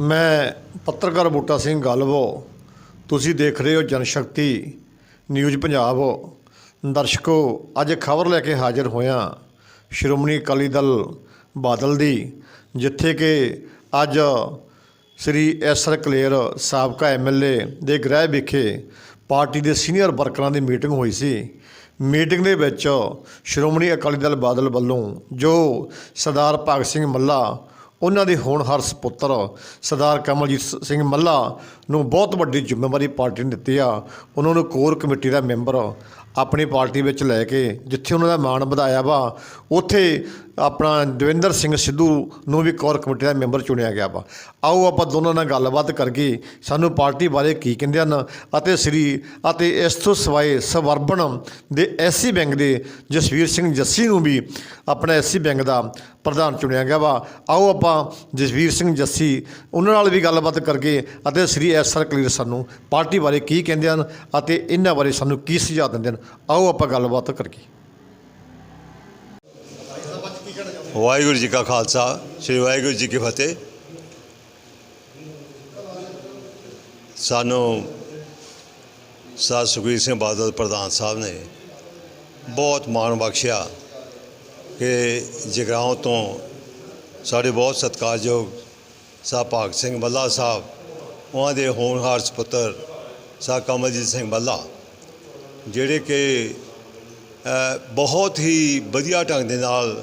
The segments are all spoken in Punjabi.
ਮੈਂ ਪੱਤਰਕਾਰ ਬੂਟਾ ਸਿੰਘ ਗਾਲਵੋ ਤੁਸੀਂ ਦੇਖ ਰਹੇ ਹੋ ਜਨਸ਼ਕਤੀ, ਨਿਊਜ਼ ਪੰਜਾਬ ਦਰਸ਼ਕੋ, ਅੱਜ ਖਬਰ ਲੈ ਕੇ ਹਾਜ਼ਰ ਹੋਇਆ ਸ਼੍ਰੋਮਣੀ ਅਕਾਲੀ ਦਲ ਬਾਦਲ ਦੀ, ਜਿੱਥੇ ਕਿ ਅੱਜ ਸ੍ਰੀ ਐਸ ਕਲੇਰ ਸਾਬਕਾ ਐਮਐਲਏ ਦੇ ਗ੍ਰਹਿ ਵਿਖੇ ਪਾਰਟੀ ਦੇ ਸੀਨੀਅਰ ਵਰਕਰਾਂ ਦੀ ਮੀਟਿੰਗ ਹੋਈ ਸੀ। ਮੀਟਿੰਗ ਦੇ ਵਿੱਚ ਸ਼੍ਰੋਮਣੀ ਅਕਾਲੀ ਦਲ ਬਾਦਲ ਵੱਲੋਂ ਜੋ ਸਰਦਾਰ ਭਗਤ ਸਿੰਘ ਮੱਲਾ ਉਹਨਾਂ ਦੇ ਹੋਣਹਾਰ ਸੁਪੁੱਤਰ ਸਰਦਾਰ ਕਮਲਜੀਤ ਸਿੰਘ ਮੱਲਾ ਨੂੰ ਬਹੁਤ ਵੱਡੀ ਜ਼ਿੰਮੇਵਾਰੀ ਪਾਰਟੀ ਨੇ ਦਿੱਤੀ ਆ। ਉਹਨਾਂ ਨੂੰ ਕੋਰ ਕਮੇਟੀ ਦਾ ਮੈਂਬਰ ਆਪਣੀ ਪਾਰਟੀ ਵਿੱਚ ਲੈ ਕੇ ਜਿੱਥੇ ਉਹਨਾਂ ਦਾ ਮਾਣ ਵਧਾਇਆ ਵਾ, ਉੱਥੇ ਆਪਣਾ ਦਵਿੰਦਰ ਸਿੰਘ ਸਿੱਧੂ ਨੂੰ ਵੀ ਕੋਰ ਕਮੇਟੀ ਦਾ ਮੈਂਬਰ ਚੁਣਿਆ ਗਿਆ ਵਾ। ਆਓ ਆਪਾਂ ਦੋਨਾਂ ਨਾਲ ਗੱਲਬਾਤ ਕਰਕੇ ਸਾਨੂੰ ਪਾਰਟੀ ਬਾਰੇ ਕੀ ਕਹਿੰਦੇ ਹਨ ਅਤੇ ਸ੍ਰੀ ਅਤੇ ਇਸ ਤੋਂ ਸਿਵਾਏ ਸਵਰਬਨ ਦੇ ਐਸਸੀ ਬੈਂਕ ਦੇ ਜਸਵੀਰ ਸਿੰਘ ਜੱਸੀ ਨੂੰ ਵੀ ਆਪਣਾ ਐਸਸੀ ਬੈਂਕ ਦਾ ਪ੍ਰਧਾਨ ਚੁਣਿਆ ਗਿਆ ਵਾ। ਆਓ ਆਪਾਂ ਜਸਵੀਰ ਸਿੰਘ ਜੱਸੀ ਉਹਨਾਂ ਨਾਲ ਵੀ ਗੱਲਬਾਤ ਕਰਕੇ ਅਤੇ ਸ੍ਰੀ ਐਸ ਆਰ ਕਲੀਰ ਸਾਨੂੰ ਪਾਰਟੀ ਬਾਰੇ ਕੀ ਕਹਿੰਦੇ ਹਨ ਅਤੇ ਇਹਨਾਂ ਬਾਰੇ ਸਾਨੂੰ ਕੀ ਸੁਝਾਅ ਦਿੰਦੇ ਹਨ। ਆਓ ਆਪਾਂ ਗੱਲਬਾਤ ਕਰੀਏ ਵਾਹਿਗੁਰੂ ਜੀ ਕਾ ਖਾਲਸਾ, ਸ੍ਰੀ ਵਾਹਿਗੁਰੂ ਜੀ ਕੀ ਫਤਿਹ। ਸਾਨੂੰ ਸਾਧ ਸੁਖਬੀਰ ਸਿੰਘ ਬਾਦਲ ਪ੍ਰਧਾਨ ਸਾਹਿਬ ਨੇ ਬਹੁਤ ਮਾਣ ਬਖਸ਼ਿਆ ਕਿ ਜਗਰਾਉਂ ਤੋਂ ਸਾਡੇ ਬਹੁਤ ਸਤਿਕਾਰਯੋਗ ਸਾਹਿਬ ਭਗਤ ਸਿੰਘ ਬੱਲਾ ਸਾਹਿਬ, ਉਹਨਾਂ ਦੇ ਹੋਣਹਾਰ ਸੁਪੁੱਤਰ ਸਾਹਿਬ ਕਮਲਜੀਤ ਸਿੰਘ ਬੱਲਾ ਜਿਹੜੇ ਕਿ ਬਹੁਤ ਹੀ ਵਧੀਆ ਢੰਗ ਦੇ ਨਾਲ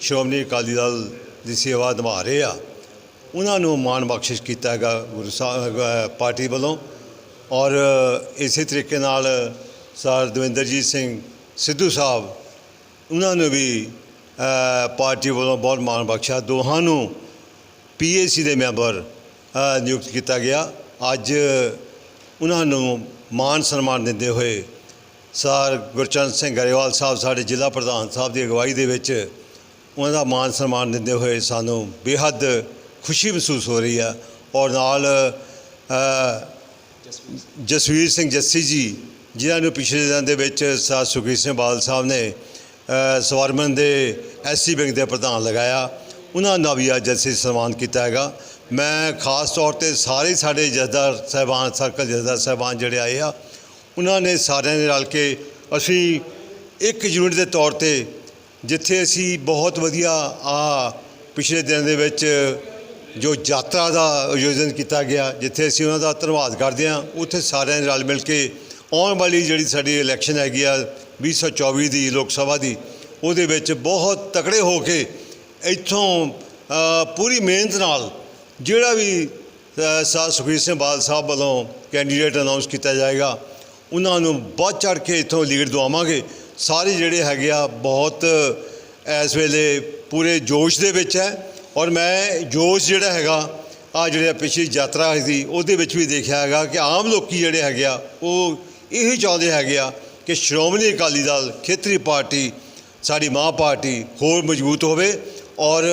ਸ਼੍ਰੋਮਣੀ ਅਕਾਲੀ ਦਲ ਦੀ ਸੇਵਾ ਨਿਭਾ ਰਹੇ ਆ। ਉਹਨਾਂ ਨੂੰ ਮਾਣ ਬਖਸ਼ਿਸ਼ ਕੀਤਾ ਹੈਗਾ ਗੁਰੂ ਸਾਹਿਬ ਪਾਰਟੀ ਵੱਲੋਂ। ਔਰ ਇਸੇ ਤਰੀਕੇ ਨਾਲ ਸਰ ਦਵਿੰਦਰਜੀਤ ਸਿੰਘ ਸਿੱਧੂ ਸਾਹਿਬ, ਉਹਨਾਂ ਨੂੰ ਵੀ ਪਾਰਟੀ ਵੱਲੋਂ ਬਹੁਤ ਮਾਣ ਬਖਸ਼ਿਆ। ਦੋਹਾਂ ਨੂੰ ਪੀਏਸੀ ਦੇ ਮੈਂਬਰ ਨਿਯੁਕਤ ਕੀਤਾ ਗਿਆ। ਅੱਜ ਉਹਨਾਂ ਨੂੰ ਮਾਣ ਸਨਮਾਨ ਦਿੰਦੇ ਹੋਏ ਸਰ ਗੁਰਚਰਨ ਸਿੰਘ ਗਰੇਵਾਲ ਸਾਹਿਬ ਸਾਡੇ ਜ਼ਿਲ੍ਹਾ ਪ੍ਰਧਾਨ ਸਾਹਿਬ ਦੀ ਅਗਵਾਈ ਦੇ ਵਿੱਚ ਉਹਨਾਂ ਦਾ ਮਾਣ ਸਨਮਾਨ ਦਿੰਦੇ ਹੋਏ ਸਾਨੂੰ ਬੇਹੱਦ ਖੁਸ਼ੀ ਮਹਿਸੂਸ ਹੋ ਰਹੀ ਆ ਔਰ ਨਾਲ ਜਸਵੀਰ ਸਿੰਘ ਜੱਸੀ ਜੀ, ਜਿਨ੍ਹਾਂ ਨੂੰ ਪਿਛਲੇ ਦਿਨਾਂ ਦੇ ਵਿੱਚ ਸਰ ਸੁਖਬੀਰ ਸਿੰਘ ਬਾਦਲ ਸਾਹਿਬ ਨੇ ਸਵਰਮਨ ਦੇ ਐਸਸੀ ਬੈਂਕ ਦੇ ਪ੍ਰਧਾਨ ਲਗਾਇਆ, ਉਹਨਾਂ ਦਾ ਵੀ ਅੱਜ ਅਸੀਂ ਸਨਮਾਨ ਕੀਤਾ ਹੈਗਾ। ਮੈਂ ਖਾਸ ਤੌਰ ਤੇ ਸਾਰੇ ਸਾਡੇ ਜਥੇਦਾਰ ਸਾਹਿਬਾਨ, ਸਰਕਲ ਜਥੇਦਾਰ ਸਾਹਿਬਾਨ ਜਿਹੜੇ ਆਏ ਆ ਉਹਨਾਂ ਨੇ ਸਾਰਿਆਂ ਨੇ ਰਲ ਕੇ ਅਸੀਂ ਇੱਕ ਯੂਨਿਟ ਦੇ ਤੌਰ ਤੇ ਜਿੱਥੇ ਅਸੀਂ ਬਹੁਤ ਵਧੀਆ ਆ ਪਿਛਲੇ ਦਿਨ ਦੇ ਵਿੱਚ ਜੋ ਯਾਤਰਾ ਦਾ ਆਯੋਜਨ ਕੀਤਾ ਗਿਆ ਜਿੱਥੇ ਅਸੀਂ ਉਹਨਾਂ ਦਾ ਧੰਨਵਾਦ ਕਰਦੇ ਹਾਂ ਉੱਥੇ ਸਾਰਿਆਂ ਨੇ ਰਲ ਮਿਲ ਕੇ ਆਉਣ ਵਾਲੀ ਜਿਹੜੀ ਸਾਡੀ ਇਲੈਕਸ਼ਨ ਹੈਗੀ ਆ 2024 ਦੀ ਲੋਕ ਸਭਾ ਦੀ ਉਹਦੇ ਵਿੱਚ ਬਹੁਤ ਤਕੜੇ ਹੋ ਕੇ ਇੱਥੋਂ ਪੂਰੀ ਮਿਹਨਤ ਨਾਲ ਜਿਹੜਾ ਵੀ ਅ, ਸਰ ਸੁਖਬੀਰ ਸਿੰਘ ਬਾਦਲ ਸਾਹਿਬ ਵੱਲੋਂ ਕੈਂਡੀਡੇਟ ਅਨਾਉਂਸ ਕੀਤਾ ਜਾਏਗਾ ਉਹਨਾਂ ਨੂੰ ਵੱਧ ਚੜ ਕੇ ਇੱਥੋਂ ਲੀਡ ਦਵਾਵਾਂਗੇ। ਸਾਰੇ ਜਿਹੜੇ ਹੈਗੇ ਆ, ਬਹੁਤ ਇਸ ਵੇਲੇ ਪੂਰੇ ਜੋਸ਼ ਦੇ ਵਿੱਚ ਹੈ। ਔਰ ਮੈਂ ਜੋਸ਼ ਜਿਹੜਾ ਹੈਗਾ, ਆ ਜਿਹੜੇ ਪਿਛਲੀ ਯਾਤਰਾ ਸੀ, ਉਹਦੇ ਵਿੱਚ ਵੀ ਦੇਖਿਆ ਹੈਗਾ ਕਿ ਆਮ ਲੋਕੀ ਜਿਹੜੇ ਹੈਗੇ ਆ, ਉਹ ਇਹੀ ਚਾਹੁੰਦੇ ਹੈਗੇ ਆ ਕਿ ਸ਼੍ਰੋਮਣੀ ਅਕਾਲੀ ਦਲ, ਖੇਤਰੀ ਪਾਰਟੀ, ਸਾਡੀ ਮਾਂ ਪਾਰਟੀ ਹੋਰ ਮਜ਼ਬੂਤ ਹੋਵੇ। ਔਰ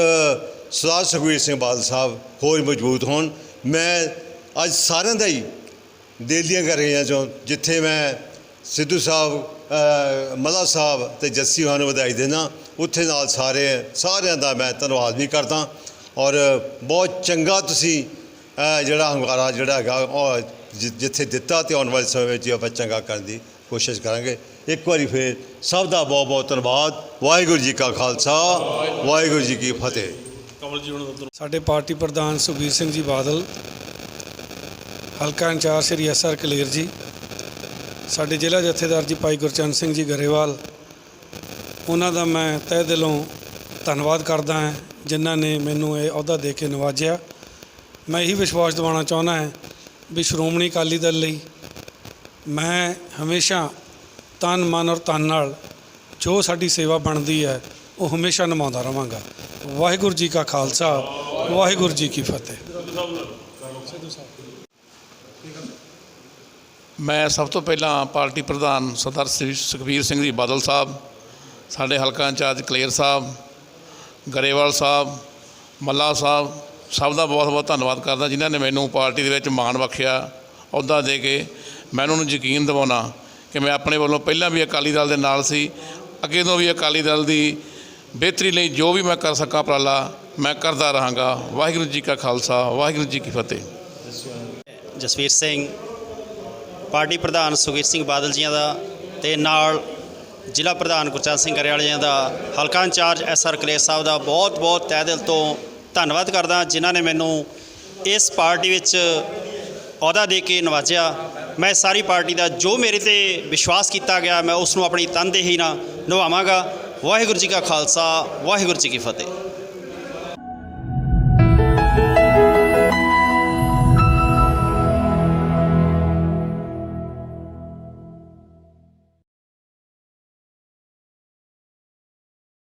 ਸਰਦਾਰ ਸੁਖਬੀਰ ਸਿੰਘ ਬਾਦਲ ਸਾਹਿਬ ਹੋਰ ਮਜ਼ਬੂਤ ਹੋਣ। ਮੈਂ ਅੱਜ ਸਾਰਿਆਂ ਦਾ ਹੀ ਦਿਲ ਦੀਆਂ ਕਰ ਰਹੀਆਂ ਚੋਂ, ਜਿੱਥੇ ਮੈਂ ਸਿੱਧੂ ਸਾਹਿਬ ਮਲਾ ਸਾਹਿਬ ਤੇ ਜੱਸੀ ਹੋਰਾਂ ਨੂੰ ਵਧਾਈ ਦੇਣਾ ਉੱਥੇ ਨਾਲ ਸਾਰੇ, ਸਾਰਿਆਂ ਦਾ ਮੈਂ ਧੰਨਵਾਦ ਵੀ ਕਰਦਾ। ਔਰ ਬਹੁਤ ਚੰਗਾ ਤੁਸੀਂ ਜਿਹੜਾ ਹੰਗਾਰਾ ਜਿਹੜਾ ਹੈਗਾ, ਉਹ ਜਿੱਥੇ ਦਿੱਤਾ ਤੇ ਆਉਣ ਵਾਲੇ ਸਮੇਂ ਵਿੱਚ ਆਪਾਂ ਚੰਗਾ ਕਰਨ ਦੀ ਕੋਸ਼ਿਸ਼ ਕਰਾਂਗੇ। ਇੱਕ ਵਾਰੀ ਫੇਰ ਸਭ ਦਾ ਬਹੁਤ ਬਹੁਤ ਧੰਨਵਾਦ। ਵਾਹਿਗੁਰੂ ਜੀ ਕਾ ਖਾਲਸਾ, ਵਾਹਿਗੁਰੂ ਜੀ ਕੀ ਫਤਿਹ। ਕਮਲ ਜੀ ਸਾਡੇ ਪਾਰਟੀ ਪ੍ਰਧਾਨ ਸੁਖਬੀਰ ਸਿੰਘ ਜੀ ਬਾਦਲ ਹਲਕਾ incharge Shri S R Kaler ji, ਸਾਡੇ ਜ਼ਿਲ੍ਹਾ ਜਥੇਦਾਰ ਜੀ ਭਾਈ ਗੁਰਚਰਨ ਸਿੰਘ ਜੀ ਗਰੇਵਾਲ, ਉਹਨਾਂ ਦਾ ਮੈਂ ਤਹਿ ਦਿਲੋਂ ਧੰਨਵਾਦ ਕਰਦਾ ਹਾਂ, ਜਿਨ੍ਹਾਂ ਨੇ ਮੈਨੂੰ ਇਹ ਅਹੁਦਾ ਦੇ ਕੇ ਨਵਾਜਿਆ। ਮੈਂ ਇਹੀ ਵਿਸ਼ਵਾਸ ਦਿਵਾਉਣਾ ਚਾਹੁੰਦਾ ਹਾਂ ਵੀ ਸ਼੍ਰੋਮਣੀ ਅਕਾਲੀ ਦਲ ਲਈ ਮੈਂ ਹਮੇਸ਼ਾ ਤਨ, ਮਨ ਔਰ ਤਨ ਨਾਲ ਜੋ ਸਾਡੀ ਸੇਵਾ ਬਣਦੀ ਹੈ, ਉਹ ਹਮੇਸ਼ਾ ਨਿਭਾਉਂਦਾ ਰਵਾਂਗਾ ਵਾਹਿਗੁਰੂ ਜੀ ਕਾ ਖਾਲਸਾ, ਵਾਹਿਗੁਰੂ ਜੀ ਕੀ ਫਤਿਹ। ਮੈਂ ਸਭ ਤੋਂ ਪਹਿਲਾਂ ਪਾਰਟੀ ਪ੍ਰਧਾਨ ਸਰਦਾਰ ਸ੍ਰੀ ਸੁਖਬੀਰ ਸਿੰਘ ਜੀ ਬਾਦਲ ਸਾਹਿਬ, ਸਾਡੇ ਹਲਕਾ ਇੰਚਾਰਜ ਕਲੇਰ ਸਾਹਿਬ, ਗਰੇਵਾਲ ਸਾਹਿਬ, ਮੱਲਾ ਸਾਹਿਬ, ਸਭ ਦਾ ਬਹੁਤ ਬਹੁਤ ਧੰਨਵਾਦ ਕਰਦਾ ਜਿਨ੍ਹਾਂ ਨੇ ਮੈਨੂੰ ਪਾਰਟੀ ਦੇ ਵਿੱਚ ਮਾਣ ਬਖਸ਼ਿਆ, ਅਹੁਦਾ ਦੇ ਕੇ ਮੈਂ ਉਹਨਾਂ ਨੂੰ ਯਕੀਨ ਦਿਵਾਉਣਾ ਕਿ ਮੈਂ ਆਪਣੇ ਵੱਲੋਂ ਪਹਿਲਾਂ ਵੀ ਅਕਾਲੀ ਦਲ ਦੇ ਨਾਲ ਸੀ, ਅੱਗੇ ਤੋਂ ਵੀ ਅਕਾਲੀ ਦਲ ਦੀ ਬਿਹਤਰੀ ਲਈ ਜੋ ਵੀ ਮੈਂ ਕਰ ਸਕਾਂ ਉਪਰਾਲਾ, ਮੈਂ ਕਰਦਾ ਰਹਾਂਗਾ। ਵਾਹਿਗੁਰੂ ਜੀ ਕਾ ਖਾਲਸਾ, ਵਾਹਿਗੁਰੂ ਜੀ ਕੀ ਫਤਿਹ। ਜਸਵੀਰ ਸਿੰਘ ਪਾਰਟੀ ਪ੍ਰਧਾਨ ਸੁਖਬੀਰ ਸਿੰਘ ਬਾਦਲ ਜੀਆਂ ਦਾ ਤੇ ਨਾਲ ਜ਼ਿਲ੍ਹਾ ਪ੍ਰਧਾਨ ਗੁਰਚਰਨ ਸਿੰਘ ਗਰੇਵਾਲ ਦਾ ਹਲਕਾ incharge S R Kaler Sahib ਦਾ ਬਹੁਤ ਬਹੁਤ ਤਹਿ ਦਿਲ ਤੋਂ ਧੰਨਵਾਦ ਕਰਦਾ ਜਿਨ੍ਹਾਂ ਨੇ ਮੈਨੂੰ ਇਸ ਪਾਰਟੀ ਵਿੱਚ ਅਹੁਦਾ ਦੇ ਕੇ ਨਵਾਜਿਆ। ਮੈਂ ਸਾਰੀ ਪਾਰਟੀ ਦਾ ਜੋ ਮੇਰੇ ਤੇ ਵਿਸ਼ਵਾਸ ਕੀਤਾ ਗਿਆ, ਮੈਂ ਉਸ ਨੂੰ ਆਪਣੀ ਤਨਦੇਹੀ ਨਾਲ ਨਿਭਾਵਾਂਗਾ। ਵਾਹਿਗੁਰੂ ਜੀ ਕਾ ਖਾਲਸਾ, ਵਾਹਿਗੁਰੂ ਜੀ ਕੀ ਫਤਿਹ।